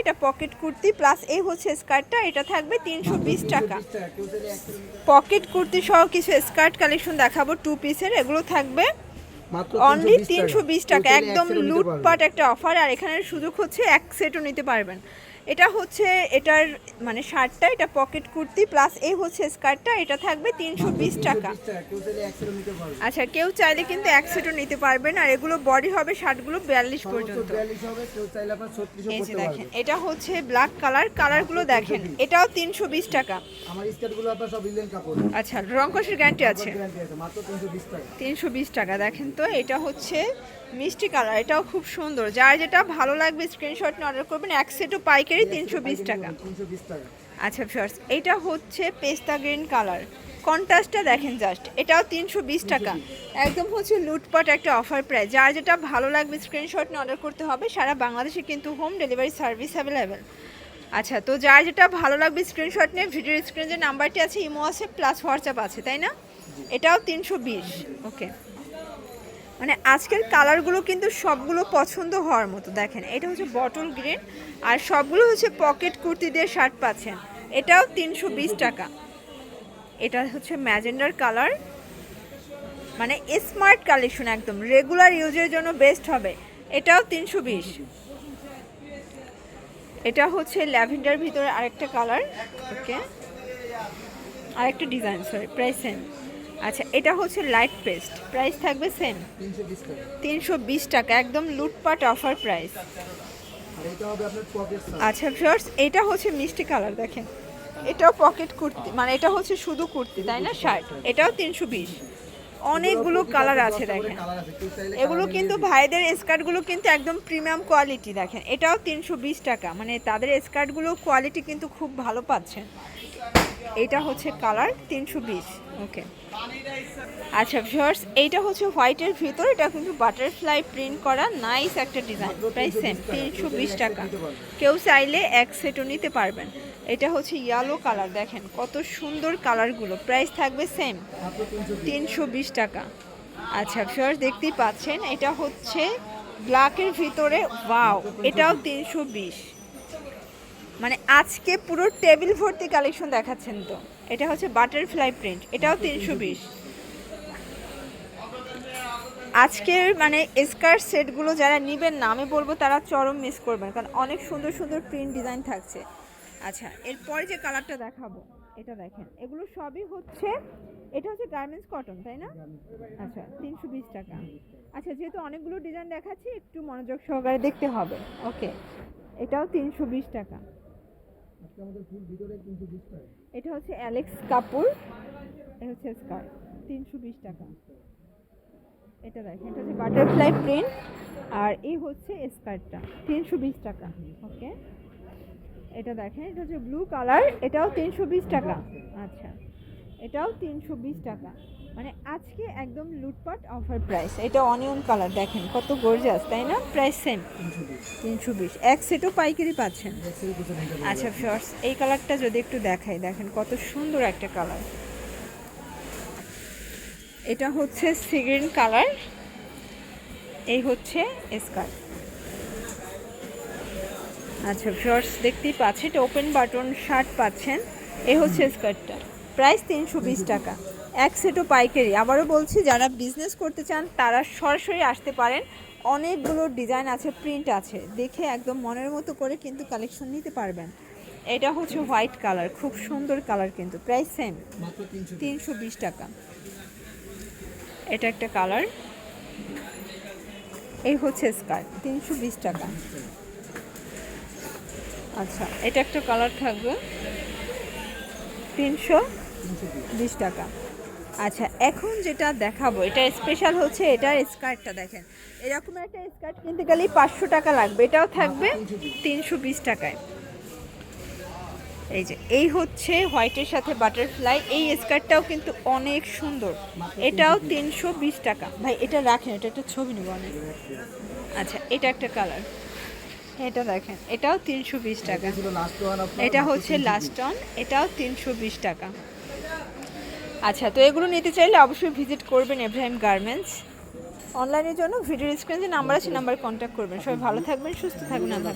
এটা pocket kurti plus এই হচ্ছে স্কার্টটা এটা থাকবে তিনশো বিশ টাকা। পকেট কুর্তি সহ কিছু স্কার্ট কালেকশন দেখাবো টু পিসের এগুলো থাকবে অনলি তিনশো বিশ টাকা। একদম লুটপাট একটা অফার আর এখানে সুযোগ হচ্ছে এক সেটও নিতে পারবেন। এটা হচ্ছে এটার মানে শার্টটা এটা পকেট কুর্তি প্লাস এই হচ্ছে স্কার্টটা এটা থাকবে তিনশো বিশ টাকা। 320 টাকা কেউ চাইলে এক সেটও নিতে পারবে আচ্ছা কেউ চাইলে কিন্তু এক সেটও নিতে পারবেন আর এগুলো বডি হবে শার্টগুলো বিয়াল্লিশ পর্যন্ত। 42 হবে কেউ চাইলে আপনার 36 এই যে দেখেন এটা হচ্ছে ব্ল্যাক কালার কালারগুলো দেখেন এটাও তিনশো বিশ টাকা। আচ্ছা গ্যারান্টি আছে? গ্যারান্টি আছে মাত্র 320 টাকা। তিনশো বিশ টাকা দেখেন তো এটা হচ্ছে মিষ্টি কালার এটাও খুব সুন্দর। যার যেটা ভালো লাগবে স্ক্রিনশট নিয়ে অর্ডার করবেন এক সেটও পাইকারি তিনশো বিশ টাকা। আচ্ছা ফার্স এটা হচ্ছে পেস্তা গ্রিন কালার। কন্ট্রাস্টটা দেখেন জাস্ট এটাও তিনশো বিশ টাকা। একদম হচ্ছে লুটপাট একটা অফার প্রায় যার যেটা ভালো লাগবে স্ক্রিনশট নিয়ে অর্ডার করতে হবে, সারা বাংলাদেশে কিন্তু হোম ডেলিভারি সার্ভিস অ্যাভেলেবেল আচ্ছা তো যার যেটা ভালো লাগবে স্ক্রিনশট নিয়ে ভিডিওর স্ক্রিনে যে নাম্বারটি আছে, ইমো আছে প্লাস হোয়াটসঅ্যাপ আছে, তাই না? এটাও তিনশো বিশ ওকে মানে আজকের কালারগুলো কিন্তু সবগুলো পছন্দ হওয়ার মতো, দেখেন। এটা হচ্ছে বটল গ্রিন, আর সবগুলো হচ্ছে পকেট কুর্তি দিয়ে শার্ট পাচ্ছেন। এটাও তিনশো বিশ টাকা। এটা হচ্ছে ম্যাজেন্ডার কালার। মানে স্মার্ট কালেকশন একদম, রেগুলার ইউজের জন্য বেস্ট হবে। এটাও তিনশো বিশ। এটা হচ্ছে ল্যাভেন্ডার ভিতরে আরেকটা কালার। ওকে। আরেকটা ডিজাইন সরি প্রাইস আচ্ছা এটা হচ্ছে লাইট পেস্ট প্রাইস থাকবে সেম 320 টাকা তিনশো বিশ টাকা, একদম লুটপাট অফার প্রাইস আচ্ছা ফিওর্স এটা হচ্ছে মিষ্টি কালার দেখেন। এটাও পকেট কুর্তি মানে এটা হচ্ছে শুধু কুর্তি, তাই না? শার্ট এটাও তিনশো বিশ। অনেকগুলো কালার আছে, দেখেন। এগুলো কিন্তু ভাইদের স্কার্টগুলো কিন্তু একদম প্রিমিয়াম কোয়ালিটি দেখেন। এটাও তিনশো বিশ টাকা মানে তাদের স্কার্টগুলো কোয়ালিটি কিন্তু খুব ভালো পাচ্ছেন। এটা হচ্ছে কালার তিনশো বিশ, ওকে। আচ্ছা ভিউয়ার্স, এইটা হচ্ছে হোয়াইটের ভিতর, এটা কিন্তু বাটারফ্লাই প্রিন্ট করা, নাইস একটা ডিজাইন, প্রাইস সেম, তিনশো বিশ টাকা। কেউ চাইলে এক সেটও নিতে পারবেন। এটা হচ্ছে ইয়েলো কালার, দেখেন কত সুন্দর কালারগুলো, প্রাইস থাকবে সেম, তিনশো বিশ টাকা। আচ্ছা ভিউয়ার্স, দেখতেই পাচ্ছেন, এটা হচ্ছে ব্ল্যাকের ভিতরে, ওয়াও, এটাও তিনশো বিশ। মানে আজকে পুরো টেবিল ভর্তি কালেকশন দেখাচ্ছেন তো। এটা হচ্ছে বাটারফ্লাই প্রিন্ট, এটাও তিনশো বিশ। আজকের মানে স্কার্ট সেটগুলো যারা নেবেন না, আমি বলব তারা চরম মিস করবেন, কারণ অনেক সুন্দর সুন্দর প্রিন্ট ডিজাইন থাকছে। আচ্ছা এরপরে যে কালারটা দেখাবো, এটা দেখেন, এগুলো সবই হচ্ছে, এটা হচ্ছে গার্মেন্টস কটন তাই না? আচ্ছা তিনশো বিশ টাকা। আচ্ছা যেহেতু অনেকগুলো ডিজাইন দেখাচ্ছি, একটু মনোযোগ সহকারে দেখতে হবে। ওকে এটাও তিনশো বিশ টাকা আজকে আমাদের ফুল ভিতরে 320 টাকা এটা হচ্ছে অ্যালেক্স কাপুর। এটা হচ্ছে স্কার্ট তিনশো বিশ টাকা। এটা দেখেন, এটা হচ্ছে বাটারফ্লাই প্রিন্ট। আর এই হচ্ছে স্কার্টটা, তিনশো বিশ টাকা, ওকে? এটা দেখেন, এটা হচ্ছে ব্লু কালার, এটাও তিনশো বিশ টাকা। আচ্ছা এটাও তিনশো বিশ টাকা। মানে আজকে একদম লুটপাট অফার প্রাইস এটা অনিয়ন কালার দেখেন কত গর্জাস তাই না? প্রাইস সেম তিনশো বিশ। এক সেটও পাইকারি পাচ্ছেন। আচ্ছা ফিওর্স এই কালারটা যদি একটু দেখাই, দেখেন কত সুন্দর একটা কালার এটা হচ্ছে সিগ্রিন কালার এই হচ্ছে স্কার্ট আচ্ছা ফিওর্স দেখতেই পাচ্ছেন, এটা ওপেন বাটন শার্ট পাচ্ছেন, এই হচ্ছে স্কার্টটা প্রাইস তিনশো বিশ টাকা। এক সেটও পাইকারি। আবারও বলছি, যারা বিজনেস করতে চান, তারা সরাসরি আসতে পারেন। অনেকগুলো ডিজাইন আছে প্রিন্ট আছে। দেখে একদম মনের মতো করে কিন্তু কালেকশন নিতে পারবেন। এটা হচ্ছে হোয়াইট কালার খুব সুন্দর কালার কিন্তু। প্রাইস সেম তিনশো বিশ টাকা। এটা একটা কালার এই হচ্ছে স্কার্ট তিনশো বিশ টাকা। আচ্ছা এটা একটা কালার থাকবে। তিনশো বিশ টাকা। আচ্ছা এখন যেটা দেখাবো এটা স্পেশাল হচ্ছে এটার স্কার্টটা দেখেন। এরকম একটা স্কার্ট কিনতে গেলে পাঁচশো টাকা লাগবে এটাও থাকবে তিনশো বিশ টাকায়। এই যে এই হচ্ছে হোয়াইটের সাথে বাটারফ্লাই এই স্কার্টটাও কিন্তু অনেক সুন্দর। এটাও তিনশো বিশ টাকা। ভাই এটা রাখেন এটা একটা ছবি নেব অনেক আচ্ছা এটা একটা কালার এটা দেখেন এটাও তিনশো বিশ টাকা। এটা হচ্ছে লাস্ট অন এটাও তিনশো বিশ টাকা। আচ্ছা তো এগুলো নিতে চাইলে অবশ্যই ভিজিট করবেন এব্রাহিম গার্মেন্টস অনলাইনের জন্য ভিডিও স্ক্রিনে যে নাম্বার আছে নাম্বার কন্ট্যাক্ট করবেন। সবাই ভালো থাকবেন, সুস্থ থাকবেন, আল্লাহ